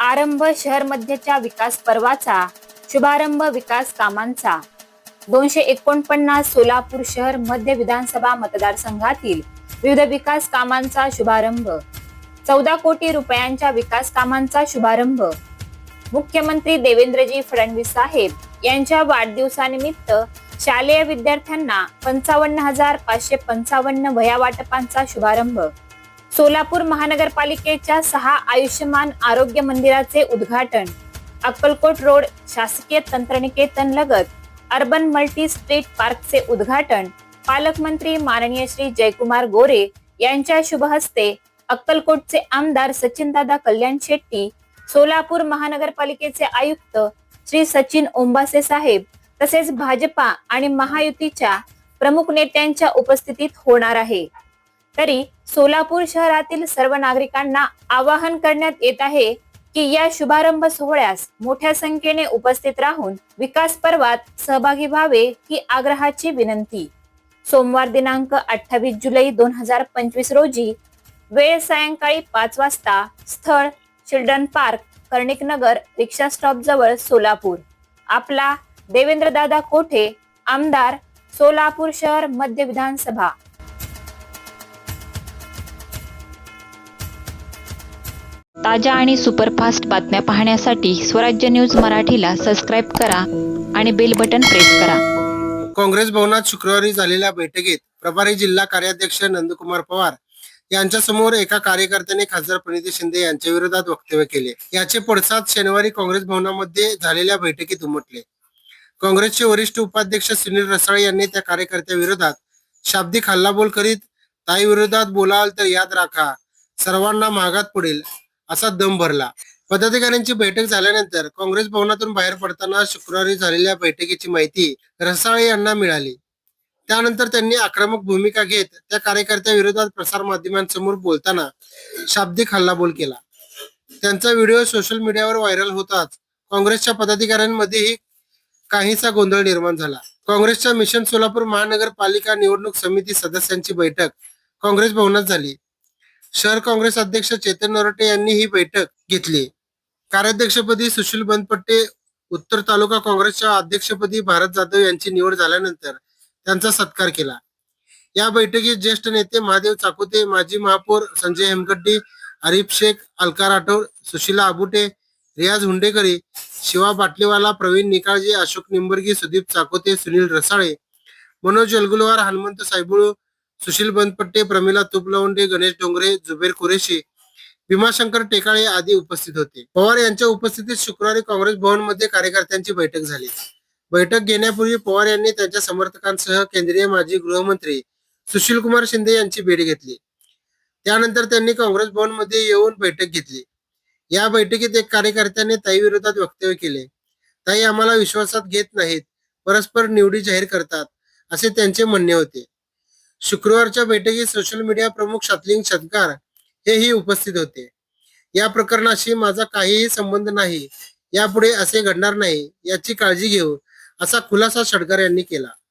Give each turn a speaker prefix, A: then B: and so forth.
A: आरंभ शहर मध्यच्या विकास पर्वाचा शुभारंभ विकास कामांचा. दोनशे एकोणपन्नास सोलापूर शहर मध्य विधानसभा मतदारसंघातील विविध विकास कामांचा शुभारंभ. चौदा कोटी रुपयांच्या विकास कामांचा शुभारंभ. मुख्यमंत्री देवेंद्रजी फडणवीस साहेब यांच्या वाढदिवसानिमित्त शालेय विद्यार्थ्यांना पंचावन्न हजार पाचशे पंचावन्न वया वाटपांचा शुभारंभ. सोलापूर महानगरपालिकेच्या सहा आयुष्यमान आरोग्य मंदिराचे उद्घाटन. अक्कलकोट रोड शासकीय तंत्रनिकेतन लगत अर्बन मल्टी स्ट्रीट पार्कचे उद्घाटन पालकमंत्री माननीय श्री जयकुमार गोरे यांच्या शुभ हस्ते अक्कलकोटचे आमदार सचिनदादा कल्याण शेट्टी सोलापूर महानगरपालिकेचे आयुक्त श्री सचिन ओंबासे साहेब तसेच भाजपा आणि महायुतीच्या प्रमुख नेत्यांच्या उपस्थितीत होणार आहे. तरी सोलापूर शहरातील सर्व नागरिकांना आवाहन करण्यात येत आहे की या शुभारंभ सोहळ्यास मोठ्या संख्येने उपस्थित राहून विकास पर्वात सहभागी व्हावे ही आग्रहाची विनंती. सोमवार दिनांक अठ्ठावीस जुलै दोन हजार पंचवीस रोजी वेळ सायंकाळी पाच वाजता स्थळ children park Karnik Nagar rickshaw stop जवळ सोलापूर. आपला देवेंद्रदादा कोठे आमदार सोलापूर शहर मध्य विधानसभा.
B: ताज्या आणि सुपरफास्ट बातम्या पाहण्यासाठी स्वराज्य न्यूज मराठीला सबस्क्राईब करा आणि बेल बटन प्रेस करा.
C: काँग्रेस भवनात शुक्रवारी झालेल्या बैठकीत प्रभारी जिल्हा कार्याध्यक्ष नंदकुमार पवार यांच्या समोर एका कार्यकर्त्याने खासदार प्रणिती शिंदे यांच्या विरोधात वक्तव्य केले. याचे पडसाद शनिवारी काँग्रेस भवनामध्ये झालेल्या बैठकीत उमटले. काँग्रेसचे वरिष्ठ उपाध्यक्ष सुनील रसाळे यांनी त्या कार्यकर्त्या विरोधात शाब्दिक हल्लाबोल करीत ताई विरोधात बोलाल तर याद राखा. सर्वांना महागात पडेल असा दम भरला. पदाधिकाऱ्यांची बैठक झाल्यानंतर काँग्रेस भवनातून बाहेर पडताना शुक्रवारी झालेल्या बैठकीची माहिती रसाळे यांना मिळाली. त्यानंतर त्यांनी आक्रमक भूमिका घेत त्या कार्यकर्त्या विरोधात प्रसार माध्यमांसमोर बोलताना शाब्दिक हल्लाबोल केला. त्यांचा व्हिडिओ सोशल मीडियावर व्हायरल होताच काँग्रेसच्या पदाधिकाऱ्यांमध्येही काहीसा गोंधळ निर्माण झाला. काँग्रेसच्या मिशन सोलापूर महानगरपालिका निवडणूक समिती सदस्यांची बैठक काँग्रेस भवनात झाली. शहर काँग्रेस अध्यक्ष चेतन नरोटे यांनी ही बैठक घेतली. कार्याध्यक्षपदी सुशील बनपट्टे उत्तर तालुका काँग्रेसच्या अध्यक्षपदी भारत जाधव यांची निवड झाल्यानंतर त्यांचा सत्कार केला. या बैठकीत ज्येष्ठ नेते महादेव चाकोते माजी महापौर संजय हेमगड्डी आरिफ शेख अलका राठोड सुशीला आबुटे रियाज हुंडेकरी शिवा बाटलेवाला प्रवीण निकाळजे अशोक निंबर्गी सुदीप चाकोते सुनील रसाळे मनोज यलगुलवार हनुमंत सायबुळू सुशील बनपट्टे प्रमिला तुपलवंडे गणेश डोंगरे जुबेर कुरेशी भीमाशंकर टेकाळे आदी उपस्थित होते. पवार यांच्या उपस्थितीत शुक्रवारी काँग्रेस भवनमध्ये कार्यकर्त्यांची बैठक झाली. बैठक घेण्यापूर्वी पवार यांनी त्यांच्या समर्थकांसह केंद्रीय माजी गृहमंत्री सुशील कुमार शिंदे यांची भेट घेतली. त्यानंतर त्यांनी काँग्रेस भवनमध्ये येऊन बैठक घेतली. या बैठकीत एक कार्यकर्त्याने ताई विरोधात वक्तव्य केले. ताई आम्हाला विश्वासात घेत नाहीत. परस्पर निवडी जाहीर करतात असे त्यांचे म्हणणे होते. शुक्रवारच्या बैठकीत सोशल मीडिया प्रमुख शातलिंग शतकार हेही उपस्थित होते. या प्रकरणाशी माझा काहीही संबंध नाही. यापुढे असे घडणार नाही याची काळजी घेऊ असा खुलासा शडकर यांनी केला.